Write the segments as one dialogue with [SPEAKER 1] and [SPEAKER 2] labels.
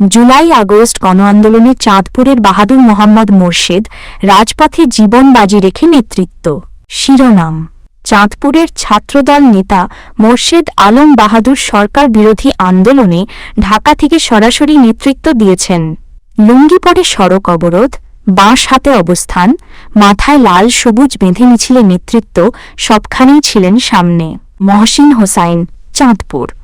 [SPEAKER 1] July, August গণ আন্দোলনে চাঁদপুরের বাহাদুর মোহাম্মদ মোর্শেদ রাজপথে জীবন বাজি রেখে নেতৃত্ব। শিরোনাম, চাঁদপুরের ছাত্রদল নেতা মোর্শেদ আলম বাহাদুর সরকার বিরোধী আন্দোলনে ঢাকা থেকে সরাসরি নেতৃত্ব দিয়েছেন। লুঙ্গি পরে সড়ক অবরোধ, বাঁশ হাতে অবস্থান, মাথায় লাল সবুজ বেঁধে মিছিলে নেতৃত্ব, সবখানেই ছিলেন সামনে। মহসিন হোসাইন, চাঁদপুর।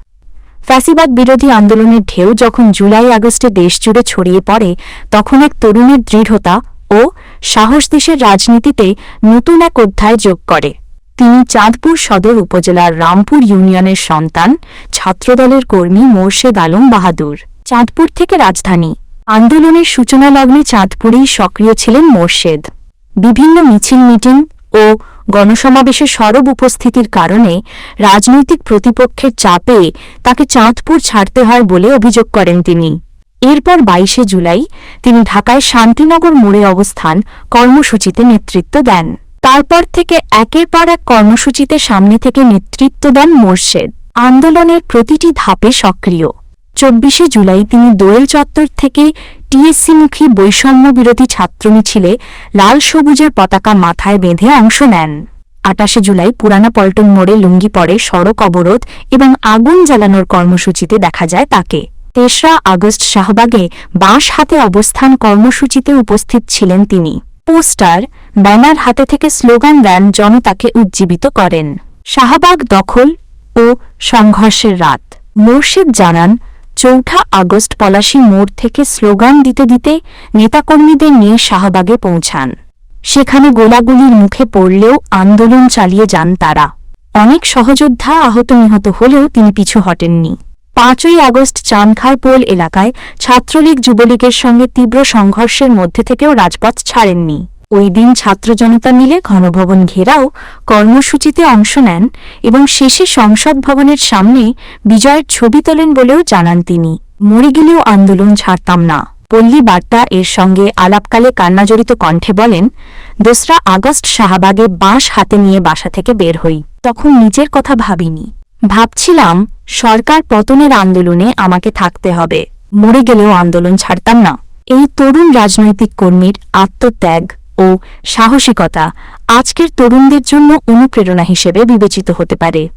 [SPEAKER 1] ফ্যাসিবাদ বিরোধী আন্দোলনের ঢেউ যখন জুলাই আগস্টে দেশজুড়ে ছড়িয়ে পড়ে, তখন এক তরুণের দৃঢ়তা ও সাহস দেশের রাজনীতিতে নতুন এক অধ্যায় যোগ করে। তিনি চাঁদপুর সদর উপজেলার রামপুর ইউনিয়নের সন্তান, ছাত্রদলের কর্মী মোর্শেদ আলম বাহাদুর। চাঁদপুর থেকে রাজধানী। আন্দোলনের সূচনা লগ্নে চাঁদপুরেই সক্রিয় ছিলেন মোর্শেদ। বিভিন্ন মিছিল, মিটিং ও গণসমাবেশে সরব উপস্থিতির কারণে রাজনৈতিক প্রতিপক্ষের চাপে তাকে চাঁদপুর ছাড়তে হয় বলে অভিযোগ করেন তিনি। এরপর বাইশে জুলাই তিনি ঢাকায় শান্তিনগর মোড়ে অবস্থান কর্মসূচিতে নেতৃত্ব দেন। তারপর থেকে একের পর এক কর্মসূচিতে সামনে থেকে নেতৃত্ব দেন মোর্শেদ। আন্দোলনের প্রতিটি ধাপে সক্রিয়। চব্বিশে জুলাই তিনি দোয়েল চত্বর থেকে টিএসসিমুখী বৈষম্য বিরোধী ছাত্র মিছিলে লাল সবুজের পতাকা মাথায় বেঁধে অংশ নেন। আটাশে জুলাই পুরানা পল্টন মোড়ে লুঙ্গি পরে সড়ক অবরোধ এবং আগুন জ্বালানোর কর্মসূচিতে দেখা যায় তাকে। তেসরা আগস্ট শাহবাগে বাঁশ হাতে অবস্থান কর্মসূচিতে উপস্থিত ছিলেন তিনি। পোস্টার, ব্যানার হাতে থেকে স্লোগান দেন জনতাকে উজ্জীবিত করেন। শাহবাগ দখল ও সংঘর্ষের রাত। মোর্শেদ জানান চৌঠা আগস্ট পলাশী মোড় থেকে স্লোগান দিতে দিতে নেতাকর্মীদের নিয়ে শাহবাগে পৌঁছান। সেখানে গোলাগুলির মুখে পড়লেও আন্দোলন চালিয়ে যান তারা। অনেক সহযোদ্ধা আহত নিহত হলেও তিনি পিছু হটেননি। পাঁচই আগস্ট চানখার পোল এলাকায় ছাত্রলীগ যুবলীগের সঙ্গে তীব্র সংঘর্ষের মধ্যে থেকেও রাজপথ ছাড়েননি। ওই দিন ছাত্র জনতা মিলে ঘনভবন ঘেরাও কর্মসূচিতে অংশ নেন এবং শেষে সংসদ ভবনের সামনে বিজয়ের ছবি তোলেন বলেও জানান তিনি। মরে গেলেও আন্দোলন ছাড়তাম না। পল্লী বার্তা এর সঙ্গে আলাপকালে কান্নাজড়িত কণ্ঠে বলেন, দোসরা আগস্ট শাহবাগে বাঁশ হাতে নিয়ে বাসা থেকে বের হই। তখন নিজের কথা ভাবিনি। ভাবছিলাম, সরকার পতনের আন্দোলনে আমাকে থাকতে হবে। মরে গেলেও আন্দোলন ছাড়তাম না। এই তরুণ রাজনৈতিক কর্মীর আত্মত্যাগ ও সাহসিকতা আজকের তরুণদের জন্য অনুপ্রেরণা হিসেবে বিবেচিত হতে পারে।